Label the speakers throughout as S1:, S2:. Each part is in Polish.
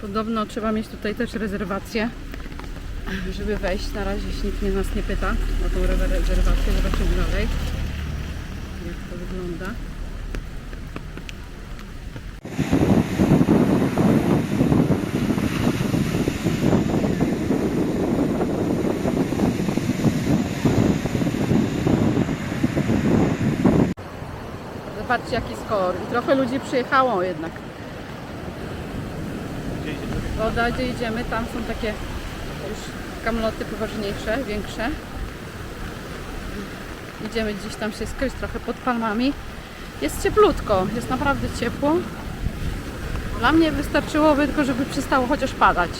S1: Podobno trzeba mieć tutaj też rezerwację, żeby wejść. Na razie się nikt nas nie pyta o tą re- rezerwację. Zobaczymy dalej, jak to wygląda. Zobaczcie jaki jest trochę ludzi przyjechało jednak. Woda, gdzie idziemy, tam są takie już kamloty poważniejsze, większe. Idziemy gdzieś tam się skryć trochę pod palmami. Jest cieplutko, jest naprawdę ciepło. Dla mnie wystarczyłoby tylko, żeby przestało chociaż padać.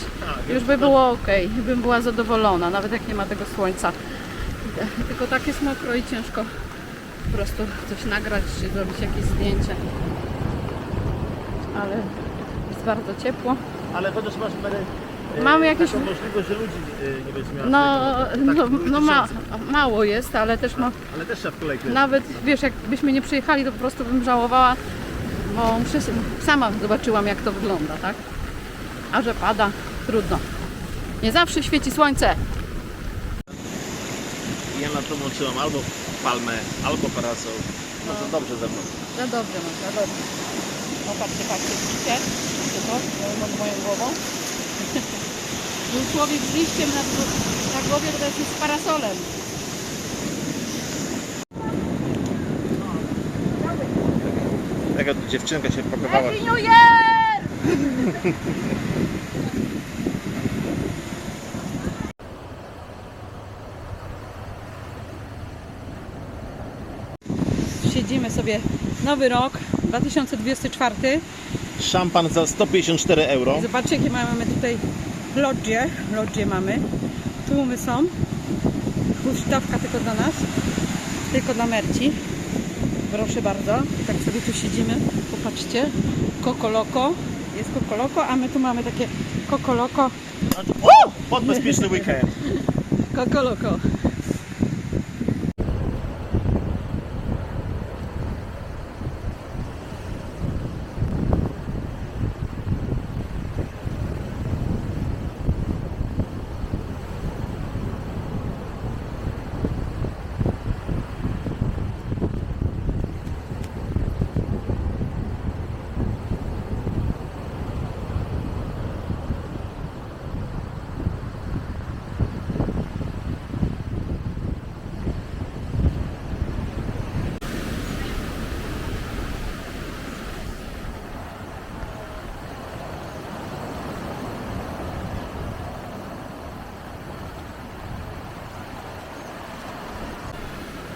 S1: Już by było ok, bym była zadowolona, nawet jak nie ma tego słońca. Tylko tak jest mokro i ciężko po prostu coś nagrać, czy zrobić jakieś zdjęcie. Ale jest bardzo ciepło.
S2: Ale chociaż masz miarę, e,
S1: Mamy jakieś-
S2: taką możliwość, że ludzi e, nie będzie miała.
S1: No,
S2: tak,
S1: no, no ma, mało jest, ale też ma,
S2: Ale też trzeba w kolejkę.
S1: nawet wiesz, jakbyśmy nie przyjechali, to po prostu bym żałowała, bo muszę, sama zobaczyłam jak to wygląda, tak? A że pada, trudno. Nie zawsze świeci słońce.
S2: Ja na to włączyłam albo palmę, albo parasol. No to dobrze ze mną.
S1: Za dobrze mam, za dobrze. O, patrzcie, patrzcie, widzicie? To? Nad moją głową. Był człowiek z liściem na, na głowie, to teraz jest z parasolem.
S2: Taka dziewczynka się pakowała.
S1: Happy New Year! Siedzimy sobie nowy rok 2024
S2: Szampan za 154 euro.
S1: i zobaczcie jakie mamy tutaj lodgie, lodgie mamy. Tłumy są. Huśtawka tylko dla nas. Tylko dla Merci. Proszę bardzo. I tak sobie tu siedzimy. Popatrzcie. Kokoloko. Jest kokoloko, a my tu mamy takie kokoloko!
S2: Pod bezpieczny weekend.
S1: kokoloko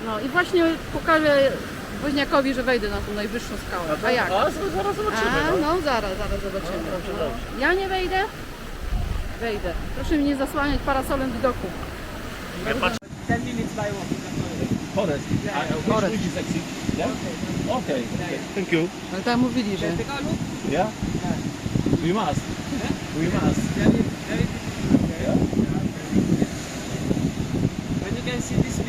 S1: no i właśnie pokażę Woźniakowi, że wejdę na tą najwyższą skałę a jak?
S2: A, zaraz zobaczymy.
S1: A,
S2: no.
S1: no zaraz, zaraz zobaczymy.
S2: No, dobrze,
S1: No.
S2: dobrze.
S1: Ja nie wejdę? Wejdę. Proszę mi nie zasłaniać parasolem widoku.
S2: Ja patrzę.
S3: 10 minutes by walk.
S2: Forest.
S3: Yeah,
S2: A,
S1: forest.
S2: Which is exit? Yeah? Okay. okay. Thank you.
S1: Ale tam mówili, że...
S3: A.
S2: Yeah? We must. We must.
S3: Okay? When you can see this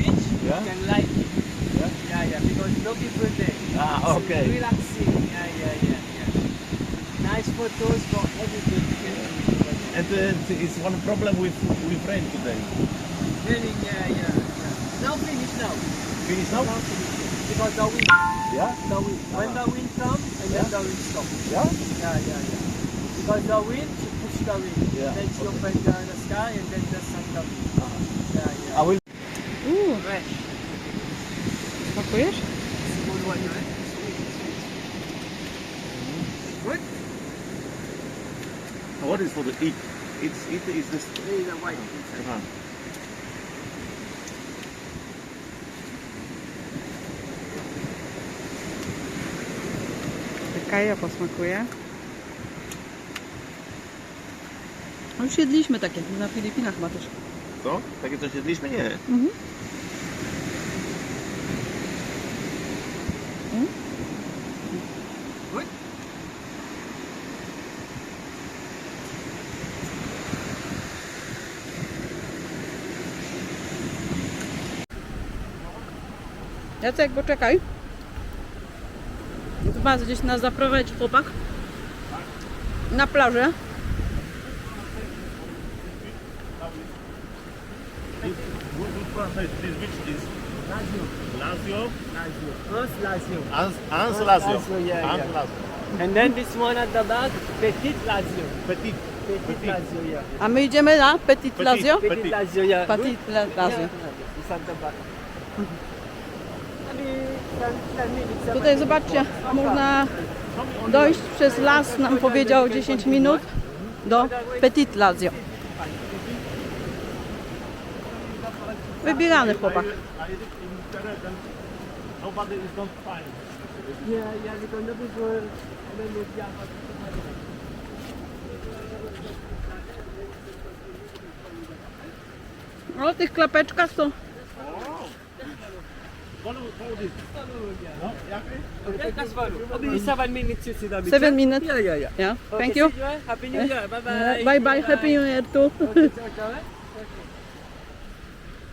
S2: Yeah?
S3: you can like it.
S2: Yeah?
S3: Yeah, yeah, because no people there.
S2: Ah,
S3: It's
S2: okay.
S3: Relaxing. Yeah, yeah, yeah, yeah. Nice photos for everybody.
S2: And uh, it's one problem with with rain today.
S3: Raining, yeah, yeah, yeah. Now finish now.
S2: Finish now?
S3: Now finish. Because the wind,
S2: Yeah?
S3: the wind. When the wind comes, and then
S2: Yeah.
S3: the wind stops.
S2: Yeah?
S3: Yeah, yeah, yeah. Because the wind you push the wind.
S2: Yeah,
S3: Then she open the, the sky and then the sun comes. Yeah, yeah.
S2: I will.
S3: Right.
S1: smakujesz?
S3: It's a good. Good?
S2: What is for the eat? It's it is this.
S3: There is a white inside.
S2: Uh-huh.
S1: Czekaj, ja posmakuję. No już jedliśmy takie, na Filipinach ma też.
S2: Co? Takie coś jedliśmy? Nie.
S1: Mhm.
S3: Hmm? What?
S1: Jacek, poczekaj. Chyba gdzieś nas zaprowadzi chłopak. Na plażę.
S2: What, what plant is?
S3: Lazio.
S2: Lazio?
S3: Lazio. Ans Lazio.
S2: Ans, Ans Lazio.
S3: Lazio, yeah,
S2: Ans
S3: yeah.
S2: Lazio.
S3: And then this one at the back, Petit Lazio.
S2: Petit.
S3: Petit,
S2: Petit.
S3: Lazio, yeah.
S1: A my idziemy na Petit
S2: Petit.
S1: Lazio?
S3: Petit,
S2: Petit.
S3: Lazio, yeah.
S1: Petit La- Lazio.
S3: Yeah, It's at the back. Maybe 10, 10 minutes.
S1: Tutaj zobaczcie, można dojść przez las, nam powiedział 10 minut, do Petit Lazio. Wybierany chłopak.
S2: A jest in Terre, then Nobody is not fine.
S3: Yeah, yeah, because the people, then they jump up.
S1: O tych klapeczkach to
S2: Follow, follow this. No, jak?
S3: Okay, that's fine. Maybe seven minutes you see the
S1: 7 minut.
S3: Yeah, yeah, yeah.
S1: Yeah, thank you.
S3: Happy New Year. Bye bye.
S1: Bye bye, happy new year tu.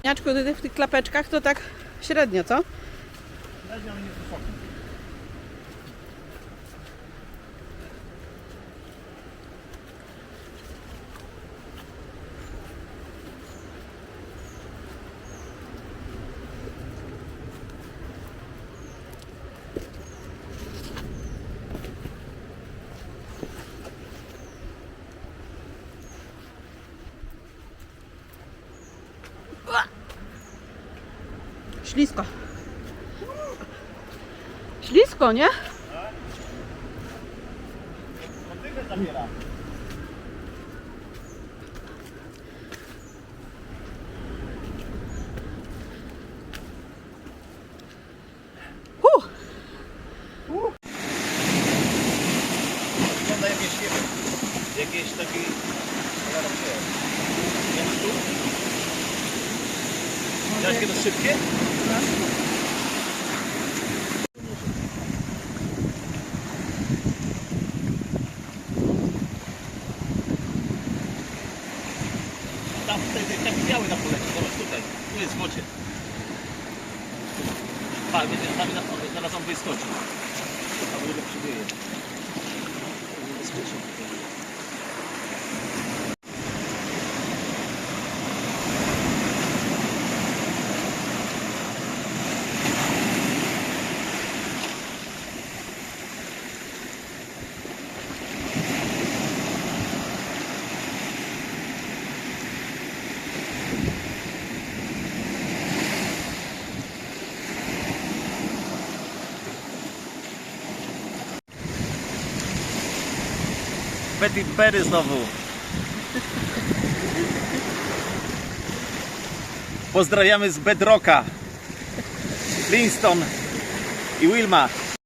S1: Jaczku, ty w tych klapeczkach to tak średnio, co?
S2: Średnio nie
S1: Ślisko. Ślisko, nie? Huh.
S2: Wygląda jakieś, nie wiem, kiedy szybkie? Tam, tutaj, tutaj, taki biały na polecie, zobacz tutaj, tu jest w wodzie. Tak, będzie, tam, tam, zaraz on wyskoczy. Tam go przywieje. Bezpiecznie. Petit Perry znowu. Pozdrawiamy z Bedrocka. Princeton i Wilma.